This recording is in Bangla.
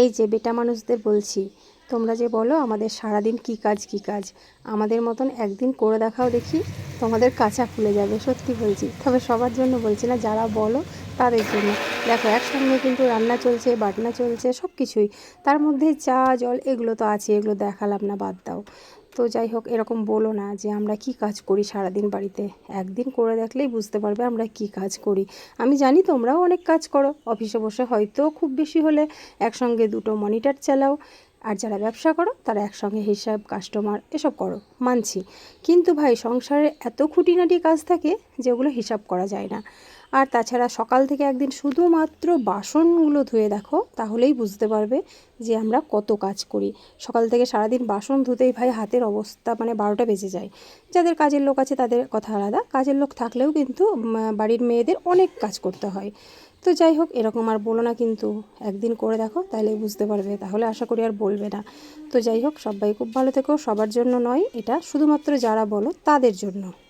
এই যে বেটা মানুষদের বলছি, তোমরা যে বলো আমাদের সারাদিন কি কাজ কি কাজ। আমাদের মতন একদিন করে দেখাও দেখি, তোমাদের কাঁচা খুলে যাবে, সত্যি বলছি। তবে সবার জন্য বলছি না, যারা বলো তাদের জন্য। দেখো, একসঙ্গে কিন্তু রান্না চলছে, বাটনা চলছে সব কিছুই তার মধ্যে চা, জল, এগুলো তো আছে, এগুলো দেখালাম না, বাদ দাও। তো যাই হোক, এরকম বলো না যে আমরা কি কাজ করি সারাদিন বাড়িতে। একদিন করে দেখলেই বুঝতে পারবে আমরা কি কাজ করি। আমি জানি তোমরাও অনেক কাজ করো, অফিসে বসে হয়তো খুব বেশি হলে একসঙ্গে দুটো মনিটর চালাও। আর যারা ব্যবসা করো, তারা একসঙ্গে হিসাব কাস্টমার এসব করো, মানছি। কিন্তু ভাই, সংসারে এত খুঁটিনাটি কাজ থাকে যেগুলো হিসাব করা যায় না। আর তাছাড়া সকাল থেকে একদিন শুধুমাত্র বাসনগুলো ধুয়ে দেখো, তাহলেই বুঝতে পারবে যে আমরা কত কাজ করি। সকাল থেকে সারাদিন বাসন ধুতেই ভাই হাতের অবস্থা মানে বারোটা বেজে যায়। যাদের কাজের লোক আছে তাদের কথা আলাদা, কাজের লোক থাকলেও কিন্তু বাড়ির মেয়েদের অনেক কাজ করতে হয়। তো যাই হোক, এরকম আর বলো না কিন্তু, একদিন করে দেখো তাহলে বুঝতে পারবে, তাহলে আশা করি আর বলবে না। তো যাই হোক, সবাই খুব ভালো থেকো, সবার জন্য নয়, এটা শুধুমাত্র যারা বলো তাদের জন্য।